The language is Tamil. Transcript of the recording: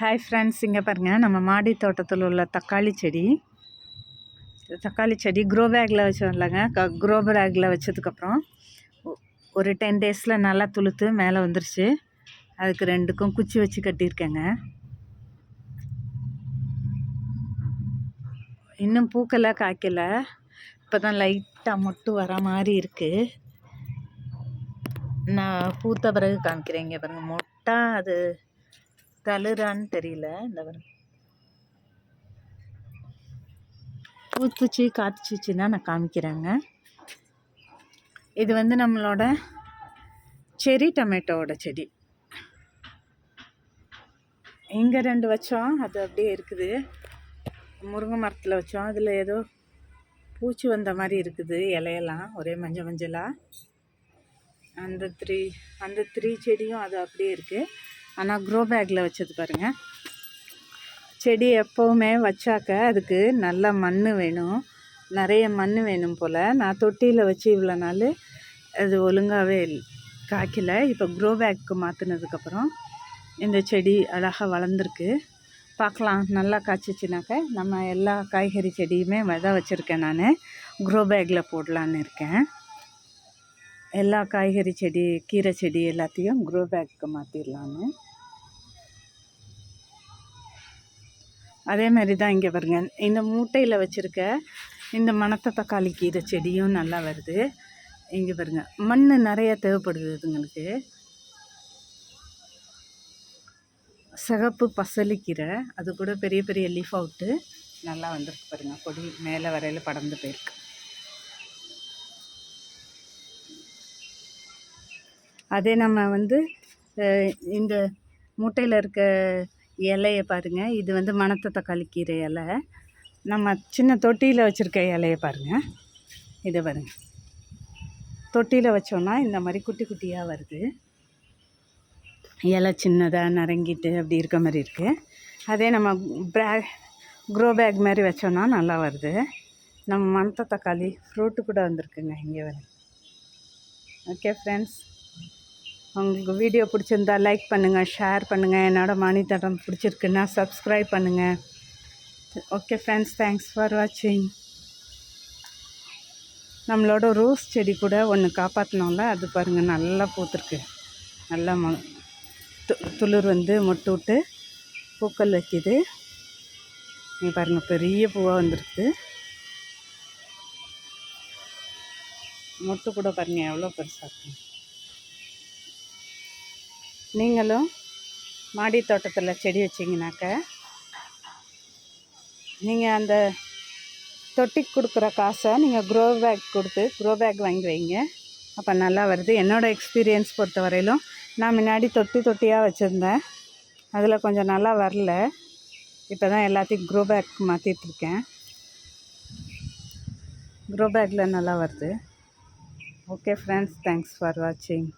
ஹாய் ஃப்ரெண்ட்ஸ் இங்கே பாருங்கள் நம்ம மாடி தோட்டத்தில் உள்ள தக்காளி செடி. தக்காளி செடி க்ரோ பேக்கில் வச்சோம் இல்லைங்க க க்ரோ பேக்கில் வச்சதுக்கப்புறம் ஒரு டென் டேஸில் நல்லா துளுத்து மேலே வந்துருச்சு. அதுக்கு ரெண்டுக்கும் குச்சி வச்சு கட்டியிருக்கேங்க. இன்னும் பூக்கலை காய்க்கலை. இப்போ தான் லைட்டாக மொட்டு வர மாதிரி இருக்குது நான் பூத்த பிறகு காமிக்கிறேன். இங்கே பாருங்கள் மொட்டா அது தளிரான்னு தெரியல இந்த பூத்துச்சு காத்துச்சுன்னா நான் காமிக்கிறேங்க. இது வந்து நம்மளோட செரி டொமேட்டோவோட செடி. இங்கே ரெண்டு வச்சோம் அது அப்படியே இருக்குது. முருங்கை மரத்தில் வச்சோம் அதில் ஏதோ பூச்சி வந்த மாதிரி இருக்குது இலையெல்லாம் ஒரே மஞ்சள் மஞ்சளாக அந்த த்ரீ அந்த த்ரீ செடியும் அது அப்படியே இருக்குது ஆனால் க்ரோ பேக்கில் வச்சது பாருங்கள் செடி எப்போவுமே வச்சாக்க அதுக்கு நல்ல மண் வேணும். நிறைய மண் வேணும் போல். நான் தொட்டியில் வச்சு இவ்வளோ நாள் அது ஒழுங்காகவே காய்க்கல. இப்போ க்ரோ பேக்கு மாற்றினதுக்கப்புறம் இந்த செடி அழகாக வளர்ந்துருக்கு. பார்க்கலாம் நல்லா காய்ச்சிச்சினாக்க நம்ம எல்லா காய்கறி செடியுமே விதை வச்சுருக்கேன் நான். க்ரோ பேக்கில் போடலான்னு இருக்கேன். எல்லா காய்கறி செடி கீரை செடி எல்லாத்தையும் க்ரோ பேக்கு மாற்றிடலான்னு அதே மாதிரி தான் இங்கே பாருங்க. இந்த மூட்டையில் வச்சுருக்க இந்த மணத்த தக்காளி கீரை செடியும் நல்லா வருது. இங்கே பாருங்க. மண் நிறையா தேவைப்படுது இதுங்களுக்கு. சிகப்பு பசலிக்கீரை அது கூட பெரிய பெரிய லீஃப் அவுட்டு நல்லா வந்திருக்கு பாருங்கள் கொடி மேலே வரையில் படர்ந்து போயிருக்கு. அதே நம்ம வந்து இந்த மூட்டையில் இருக்க இலையை பாருங்கள் இது வந்து மணத்த தக்காளி கீரை இலை. நம்ம சின்ன தொட்டியில் வச்சுருக்க இலையை பாருங்கள் இதை பாருங்கள் தொட்டியில் வச்சோன்னா இந்த மாதிரி குட்டி குட்டியாக வருது. இலை சின்னதாக நரங்கிட்டு அப்படி இருக்க மாதிரி இருக்குது அதே நம்ம பேக் க்ரோ பேக் மாதிரி வச்சோன்னா நல்லா வருது. நம்ம மணத்த தக்காளி ஃப்ரூட்டு கூட வந்திருக்குங்க இங்கே வர ஓகே ஃப்ரெண்ட்ஸ் உங்களுக்கு வீடியோ பிடிச்சிருந்தா லைக் பண்ணுங்கள் ஷேர் பண்ணுங்கள் என்னோடய மணி தடம் பிடிச்சிருக்குன்னா சப்ஸ்கிரைப் பண்ணுங்கள் ஓகே ஃப்ரெண்ட்ஸ் தேங்க்ஸ் ஃபார் வாட்சிங் நம்மளோட ரோஸ் செடி கூட ஒன்று காப்பாற்றினோம்ல அது பாருங்கள் நல்லா பூத்துருக்கு. நல்லா ம துளிர் வந்து மொட்டு விட்டு பூக்கள் வைக்கிது. நீ பாருங்கள் பெரிய பூவாக வந்துருக்குது மொட்டு கூட பாருங்கள் எவ்வளோ பெருசாக இருக்குது நீங்களும் மாடி தோட்டத்தில் செடி வச்சிங்கனாக்க நீங்கள் அந்த தொட்டிக்கு கொடுக்குற காசை நீங்கள் க்ரோ பேக் கொடுத்து க்ரோ பேக் வாங்கி வைங்க. அப்போ நல்லா வருது. என்னோடய எக்ஸ்பீரியன்ஸ் பொறுத்த வரையிலும் நான் முன்னாடி தொட்டி தொட்டியாக வச்சுருந்தேன். அதில் கொஞ்சம் நல்லா வரல. இப்போ தான் எல்லாத்தையும் க்ரோ பேக் மாற்றிட்டுருக்கேன் க்ரோ பேக்கில் நல்லா வருது. ஓகே ஃப்ரெண்ட்ஸ் தேங்க்ஸ் ஃபார் வாட்சிங்